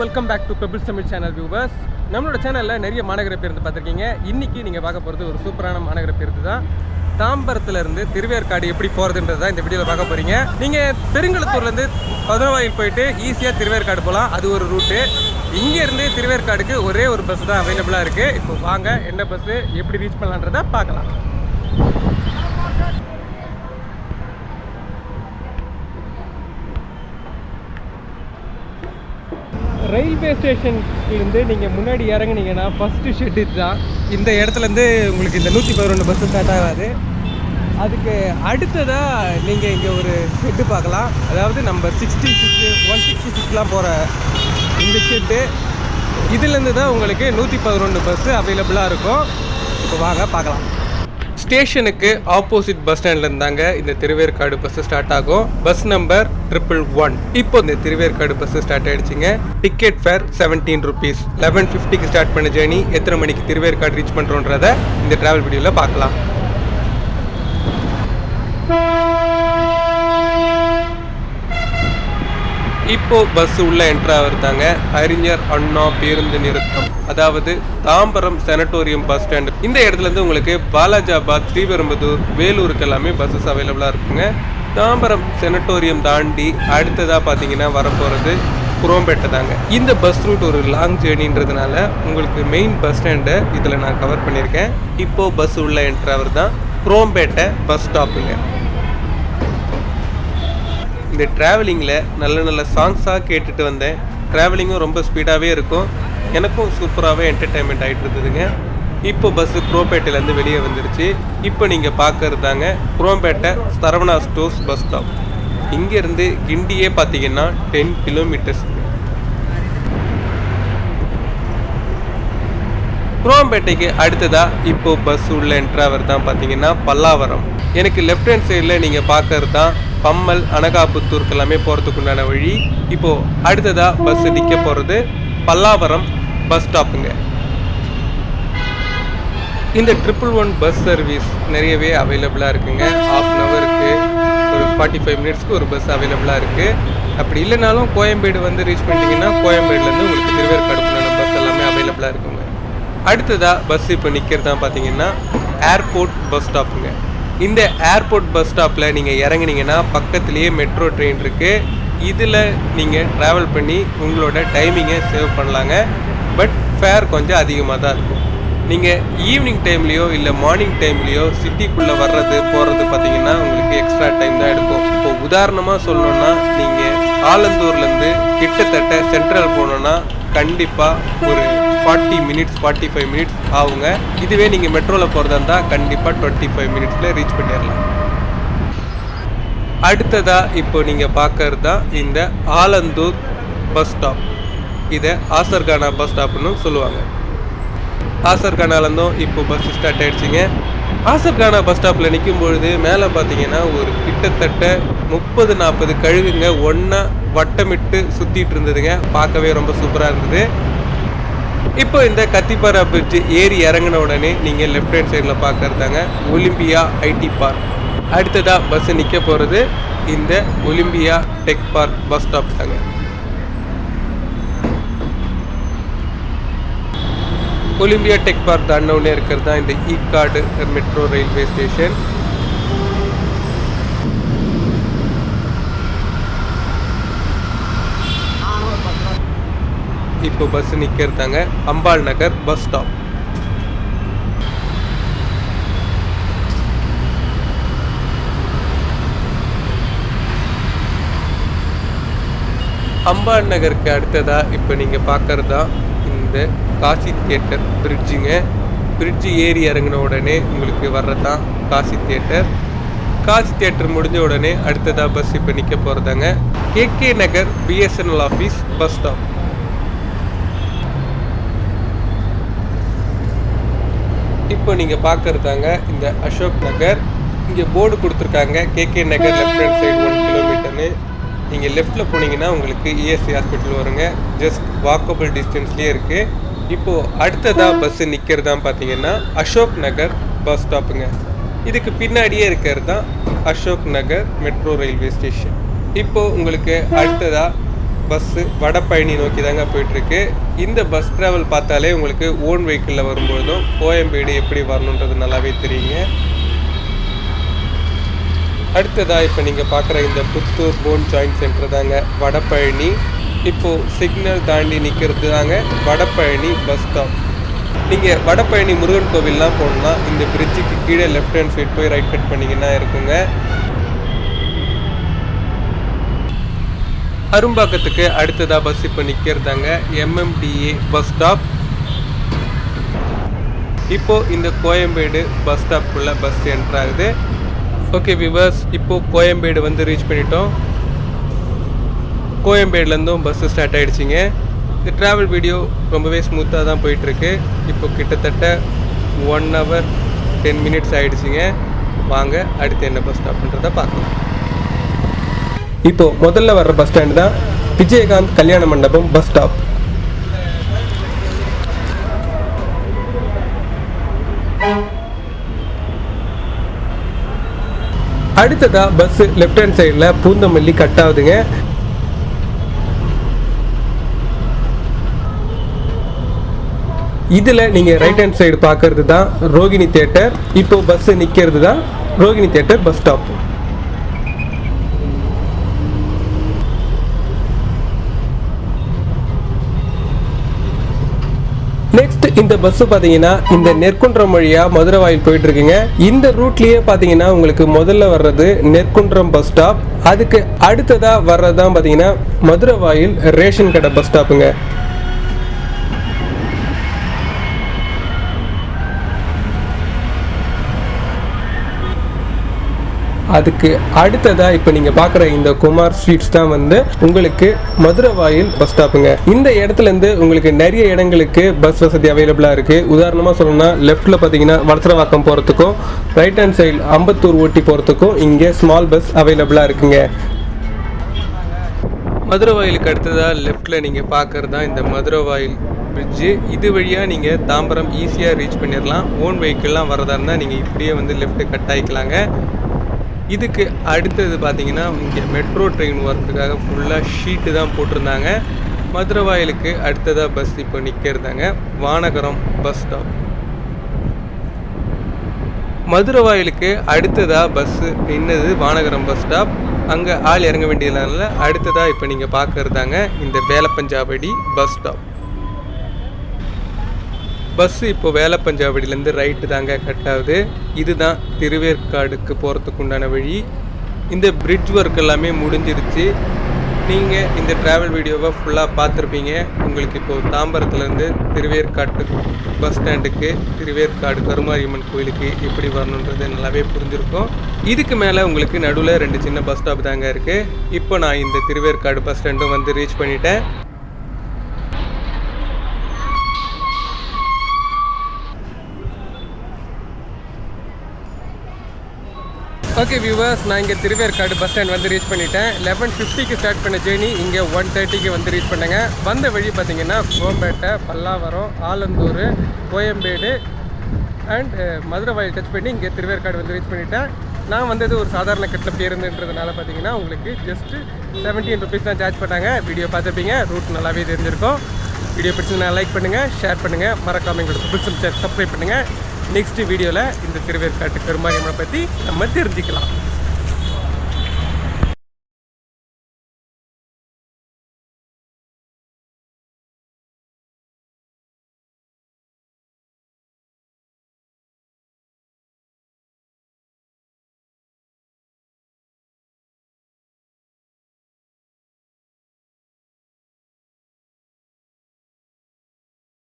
Welcome back to pebbles Tamil channel viewers நம்மளோட சேனலில் நிறைய மாநகர பேருந்து பார்த்துருக்கீங்க. இன்றைக்கி நீங்கள் பார்க்க போகிறது ஒரு சூப்பரான மாநகர பேருந்து தான். தாம்பரத்துலேருந்து திருவேற்காடு எப்படி போகிறதுன்றது தான் இந்த வீடியோவில் பார்க்க போகிறீங்க நீங்கள் பெருங்குளத்தூர்லேருந்து பதினவாயில் போயிட்டு ஈஸியாக திருவேற்காடு போகலாம் அது ஒரு ரூட்டு இங்கேருந்து திருவேற்காடுக்கு ஒரே ஒரு பஸ் தான் அவைலபிளாக இருக்குது இப்போ வாங்க என்ன பஸ்ஸு எப்படி ரீச் பண்ணலான்றதை பார்க்கலாம். ரயில்வே ஸ்டேஷன்லேருந்து நீங்கள் முன்னாடி இறங்குனீங்கன்னா ஃபஸ்ட்டு ஷெட்டு தான் இந்த இடத்துலேருந்து உங்களுக்கு இந்த நூற்றி பதினொன்று பஸ்ஸு ஸ்டார்ட் ஆகாது. அதுக்கு அடுத்ததாக நீங்கள் இங்கே ஒரு ஷெட்டு பார்க்கலாம். அதாவது நம்ம சிக்ஸ்டி சிக்ஸு ஒன் சிக்ஸ்டி சிக்ஸ்லாம் போகிற இந்த ஷெட்டு இதுலேருந்து தான் உங்களுக்கு நூற்றி பதினொன்று பஸ்ஸு அவைலபிளாக இருக்கும். இப்போ வாங்க பார்க்கலாம். ஸ்டேஷனுக்கு ஆப்போசிட் பஸ் ஸ்டாண்ட்ல இருந்தாங்க. இந்த திருவேற்காடு பஸ் ஸ்டார்ட் ஆகும். பஸ் நம்பர் ட்ரிபிள் ஒன் இப்போ இந்த திருவேற்காடு பஸ் ஸ்டார்ட் ஆயிடுச்சுங்க. Ticket fare seventeen rupees eleven ஃபிஃப்டிக்கு ஸ்டார்ட் பண்ண ஜேர்னி எத்தனை மணிக்கு திருவேற்காடு ரீச் பண்றோன்றத இந்த டிராவல் வீடியோல பார்க்கலாம். இப்போ பஸ் உள்ள என்ட்ரா வருதாங்க அறிஞர் அண்ணா பேருந்து நிறுத்தம். அதாவது தாம்பரம் செனட்டோரியம் பஸ் ஸ்டாண்டு இந்த இடத்துல இருந்து உங்களுக்கு பாலாஜாபாத் ஸ்ரீபெரும்புதூர் வேலூருக்கு எல்லாமே பஸ்ஸஸ் அவைலபிளாக இருக்குங்க. தாம்பரம் செனட்டோரியம் தாண்டி அடுத்ததா பார்த்தீங்கன்னா வரப்போகிறது குரோம்பேட்டை தாங்க. இந்த பஸ் ரூட் ஒரு லாங் ஜேர்னின்றதுனால உங்களுக்கு மெயின் பஸ் ஸ்டாண்டை இதில் நான் கவர் பண்ணியிருக்கேன். இப்போது பஸ் உள்ள என்ட்ராவர் தான் குரோம்பேட்டை பஸ் ஸ்டாப்புங்க இந்த ட்ராவலிங்கில் நல்ல நல்ல சாங்ஸாக கேட்டுட்டு வந்தேன். ட்ராவலிங்கும் ரொம்ப ஸ்பீடாகவே இருக்கும். எனக்கும் சூப்பராகவே என்டர்டைன்மெண்ட் ஆகிட்டு இருந்ததுங்க. இப்போ பஸ்ஸு குரோம்பேட்டையிலேருந்து வெளியே வந்துருச்சு. இப்போ நீங்கள் பார்க்கறது தாங்க Chromepet Saravana stores bus stop இங்கேருந்து கிண்டியே பார்த்தீங்கன்னா டென் கிலோமீட்டர்ஸ் குரோம்பேட்டைக்கு அடுத்ததாக இப்போது பஸ் உள்ள என்ட்ராவர் தான் பார்த்தீங்கன்னா பல்லாவரம். எனக்கு லெஃப்ட் ஹேண்ட் சைடில் நீங்கள் பார்க்கறது தான் பம்மல் அனகாபுத்தூருக்கு எல்லாமே போகிறதுக்கு உண்டான வழி. இப்போது அடுத்ததாக பஸ் நிற்க போகிறது பல்லாவரம் பஸ் ஸ்டாப்புங்க இந்த ட்ரிபிள் ஒன் பஸ் சர்வீஸ் நிறையவே அவைலபிளாக இருக்குங்க. ஹாஃப் அன் ஹவருக்கு ஒரு ஃபார்ட்டி ஃபைவ் மினிட்ஸ்க்கு ஒரு பஸ் அவைலபிளாக இருக்குது அப்படி இல்லைனாலும் கோயம்பேடு வந்து ரீச் பண்ணிட்டீங்கன்னா கோயம்பேடுலேருந்து உங்களுக்கு திருவேற்காடுக்குண்டான பஸ் எல்லாமே அவைலபிளாக இருக்குங்க. அடுத்ததாக பஸ் இப்போ நிற்கிறது தான் பார்த்தீங்கன்னா ஏர்போர்ட் பஸ் ஸ்டாப்புங்க இந்த ஏர்போர்ட் பஸ் ஸ்டாப்பில் நீங்கள் இறங்குனீங்கன்னா பக்கத்துலேயே மெட்ரோ ட்ரெயின் இருக்குது இதில் நீங்கள் ட்ராவல் பண்ணி உங்களோட டைமிங்கை சேவ் பண்ணலாங்க. பட் ஃபேர் கொஞ்சம் அதிகமாக தான் இருக்கும். நீங்கள் ஈவினிங் டைம்லேயோ இல்லை மார்னிங் டைம்லேயோ சிட்டிக்குள்ளே வர்றது போகிறது பார்த்தீங்கன்னா உங்களுக்கு எக்ஸ்ட்ரா டைம் தான் எடுக்கும். இப்போ உதாரணமாக சொல்லணும்னா நீங்கள் ஆலந்தூர்லேருந்து கிட்டத்தட்ட சென்ட்ரல் போனோன்னா கண்டிப்பாக ஒரு forty minutes forty five minutes ஆகுங்க. இதுவே நீங்கள் மெட்ரோவில் போகிறதா இருந்தால் கண்டிப்பாக டுவெண்ட்டி ஃபைவ் மினிட்ஸில் ரீச் பண்ணிடலாம் அடுத்ததாக இப்போ நீங்கள் பார்க்கறது தான் இந்த ஆலந்தூர் பஸ் ஸ்டாப் இதை ஆசர்கானா பஸ் ஸ்டாப்னு சொல்லுவாங்க. ஆசர்கானாலேருந்தும் இப்போ பஸ் ஸ்டார்ட் ஆகிடுச்சிங்க ஆசர்கானா பஸ் ஸ்டாப்பில் நிற்கும் பொழுது மேலே பார்த்தீங்கன்னா ஒரு கிட்டத்தட்ட முப்பது நாற்பது கழுகுங்க ஒன்றா வட்டமிட்டு சுற்றிட்டு இருந்ததுங்க. பார்க்கவே ரொம்ப சூப்பராக இருந்தது. இப்போ இந்த கத்திப்பாரா பிரிட்ஜ் ஏறி இறங்கின உடனே நீங்கள் லெஃப்ட் ஹேண்ட் சைடில் பார்க்குறதாங்க ஒலிம்பியா ஐடி பார்க் அடுத்ததாக பஸ் நிற்க போகிறது இந்த Olympia tech park bus stop தாங்க. ஒலிம்பியா டெக் பார்க் தாண்டவுனே இருக்கிறது தான் இந்த ஈகார்டு மெட்ரோ ரயில்வே ஸ்டேஷன் இப்போ பஸ் நிற்கிறதாங்க அம்பாள் நகர் பஸ் ஸ்டாப் அம்பாள் நகருக்கு அடுத்ததாக இப்போ நீங்கள் பார்க்குறதா இந்த காசி தியேட்டர் பிரிட்ஜுங்க பிரிட்ஜு ஏறி இறங்கின உடனே உங்களுக்கு வர்றது தான் காசி தியேட்டர் காசி தியேட்டர் முடிஞ்ச உடனே அடுத்ததாக பஸ் இப்போ நிற்க போகிறதாங்க KK Nagar BSNL office bus stop இப்போ நீங்கள் பார்க்குறதாங்க இந்த அசோக் நகர். இங்கே போர்டு கொடுத்துருக்காங்க. KK Nagar left hand side one கிலோமீட்டர்னு நீங்கள் லெஃப்ட்டில் போனீங்கன்னா உங்களுக்கு இஎஸ்சி ஹாஸ்பிட்டல் வருங்க. ஜஸ்ட் வாக்கபிள் டிஸ்டன்ஸ்லேயே இருக்குது இப்போது அடுத்ததாக பஸ்ஸு நிற்கிறதான் பார்த்தீங்கன்னா அசோக் நகர் பஸ் ஸ்டாப்புங்க இதுக்கு பின்னாடியே இருக்கிறது தான் Ashok Nagar metro railway station இப்போது உங்களுக்கு அடுத்ததாக பஸ்ஸு வடபழனி நோக்கி தாங்க போயிட்டுருக்கு. இந்த பஸ் ட்ராவல் பார்த்தாலே உங்களுக்கு ஓன் வெஹிக்கிளில் வரும்பொழுதும் கோயம்பேடு எப்படி வரணுன்றது நல்லாவே தெரியுங்க. அடுத்ததாக இப்போ நீங்கள் பார்க்குற இந்த புத்தூர் போன் ஜாயின் சென்டர் தாங்க வடபழனி இப்போது சிக்னல் தாண்டி நிற்கிறது தாங்க வடபழனி பஸ் ஸ்டாப் நீங்கள் வடபழனி முருகன் கோவில்லாம் போகணுன்னா இந்த பிரிட்ஜுக்கு கீழே லெஃப்ட் ஹேண்ட் சைட் போய் ரைட் கட் பண்ணிங்கன்னா இருக்குங்க. அரும்பாக்கத்துக்கு அடுத்ததாக பஸ் இப்போ நிற்கிறதாங்க எம்எம்டிஏ பஸ் ஸ்டாப் இப்போது இந்த கோயம்பேடு பஸ் ஸ்டாப்புக்குள்ளே பஸ் என்ட்ரு ஆகுது. ஓகே விவர்ஸ் இப்போது கோயம்பேடு வந்து ரீச் பண்ணிட்டோம். கோயம்பேடுலேருந்தும் பஸ்ஸு ஸ்டார்ட் ஆகிடுச்சிங்க இந்த ட்ராவல் வீடியோ ரொம்பவே ஸ்மூத்தாக தான் போயிட்டுருக்கு. இப்போ கிட்டத்தட்ட ஒன் ஹவர் டென் மினிட்ஸ் ஆகிடுச்சிங்க வாங்க அடுத்து என்ன பஸ் ஸ்டாப்ன்றதை பார்க்கலாம். இப்போ முதல்ல வர்ற பஸ் ஸ்டாண்ட் தான் விஜயகாந்த் கல்யாண மண்டபம் பஸ் ஸ்டாப் அடுத்ததா பஸ் லெஃப்ட் ஹேண்ட் சைடில் பூந்தமல்லி கட் ஆகுதுங்க. இதில் நீங்கள் ரைட் ஹேண்ட் சைடு பார்க்கறது தான் ரோகிணி தேட்டர் இப்போ பஸ் நிற்கிறது தான் Rohini theatre bus stop next இந்த பஸ் பார்த்தீங்கன்னா இந்த நெற்குன்றம் வழியா மதுரை வாயில் போயிட்டு இருக்குங்க இந்த ரூட்லயே பார்த்தீங்கன்னா உங்களுக்கு முதல்ல வர்றது நெற்குன்றம் பஸ் ஸ்டாப் அதுக்கு அடுத்ததா வர்றதுதான் பார்த்தீங்கன்னா மதுரை வாயில் ரேஷன் கடை பஸ் ஸ்டாப்புங்க அதுக்கு அடுத்ததா இப்போ நீங்க பார்க்குற இந்த குமார் ஸ்வீட்ஸ் தான் வந்து உங்களுக்கு மதுரை வாயில் பஸ் ஸ்டாப்புங்க இந்த இடத்துல இருந்து உங்களுக்கு நிறைய இடங்களுக்கு பஸ் வசதி அவைலபிளா இருக்கு. உதாரணமா சொல்லணும்னா லெஃப்ட்ல பார்த்தீங்கன்னா வளசரவாக்கம் போறதுக்கும் right hand side Ambattur Ooty போறதுக்கும் இங்கே ஸ்மால் பஸ் அவைலபிளா இருக்குங்க. மதுரை வாயிலுக்கு அடுத்ததாக லெஃப்ட்டில் நீங்கள் பார்க்குறது தான் இந்த மதுரை வாயில் பிரிட்ஜு இது வழியாக நீங்கள் தாம்பரம் ஈஸியாக ரீச் பண்ணிடலாம் ஓன் வெஹிக்கிள்லாம் வரதா இருந்தால் நீங்கள் இப்படியே வந்து லெஃப்ட்டு கட் ஆகிக்கலாங்க இதுக்கு அடுத்தது பார்த்தீங்கன்னா இங்கே மெட்ரோ ட்ரெயின் வரதுக்காக ஃபுல்லாக ஷீட்டு தான் போட்டிருந்தாங்க. மதுரை வாயிலுக்கு அடுத்ததாக பஸ் இப்போ நிற்கிறதாங்க வானகரம் பஸ் ஸ்டாப் மதுரை வாயிலுக்கு அடுத்ததாக பஸ்ஸு நின்னது வானகரம் பஸ் ஸ்டாப் அங்கே ஆள் இறங்க வேண்டியதுனால அடுத்ததாக இப்போ நீங்கள் பார்க்குறதாங்க இந்த வேலப்பஞ்சாவடி பஸ் ஸ்டாப் பஸ்ஸு இப்போ வேலப்பஞ்சாவடியிலேருந்து ரைட்டு தாங்க கட் ஆகுது. இதுதான் திருவேற்காடுக்கு போகிறதுக்கு உண்டான வழி. இந்த பிரிட்ஜ் ஒர்க் எல்லாமே முடிஞ்சிருச்சு. நீங்கள் இந்த ட்ராவல் வீடியோவை ஃபுல்லாக பார்த்துருப்பீங்க. உங்களுக்கு இப்போது தாம்பரத்துலேருந்து திருவேற்காட்டு பஸ் ஸ்டாண்டுக்கு திருவேற்காடு கருமாரியம்மன் கோயிலுக்கு எப்படி வரணுன்றது நல்லாவே புரிஞ்சிருக்கும். இதுக்கு மேலே உங்களுக்கு நடுவில் ரெண்டு சின்ன பஸ் ஸ்டாப் தாங்க இருக்குது இப்போ நான் இந்த திருவேற்காடு பஸ் ஸ்டாண்டும் வந்து ரீச் பண்ணிட்டேன். ஓகே வியூவர்ஸ் நான் இங்கே திருவேற்காடு பஸ் ஸ்டாண்ட் வந்து ரீச் பண்ணிட்டேன். லெவன் ஃபிஃப்டிக்கு ஸ்டார்ட் பண்ண ஜேர்னி இங்கே ஒன் தேர்ட்டிக்கு வந்து ரீச் பண்ணுங்க. வந்த வழி பார்த்தீங்கன்னா Chromepet Pallavaram Alandur Koyambedu and Maduravoyal touch பண்ணி இங்கே திருவேற்காடு வந்து ரீச் பண்ணிட்டேன். நான் வந்தது ஒரு சாதாரண கட்டில் பேருந்துன்றதுனால பார்த்தீங்கன்னா உங்களுக்கு ஜஸ்ட்டு செவன்டீன் ருபீஸ் தான் சார்ஜ் பண்ணாங்க. வீடியோ பார்த்துருப்பீங்க ரூட் நல்லாவே தெரிஞ்சிருக்கும். வீடியோ பிடிச்சதுனா லைக் பண்ணுங்கள் ஷேர் பண்ணுங்கள் மறக்காமல் எங்களோட பிடிச்ச சப்ஸ்கிரைப் பண்ணுங்கள் நெக்ஸ்ட் வீடியோவில் இந்த திருவேற்காட்டு கருமாரியம்மனை பற்றி நம்ம தெரிஞ்சுக்கலாம்.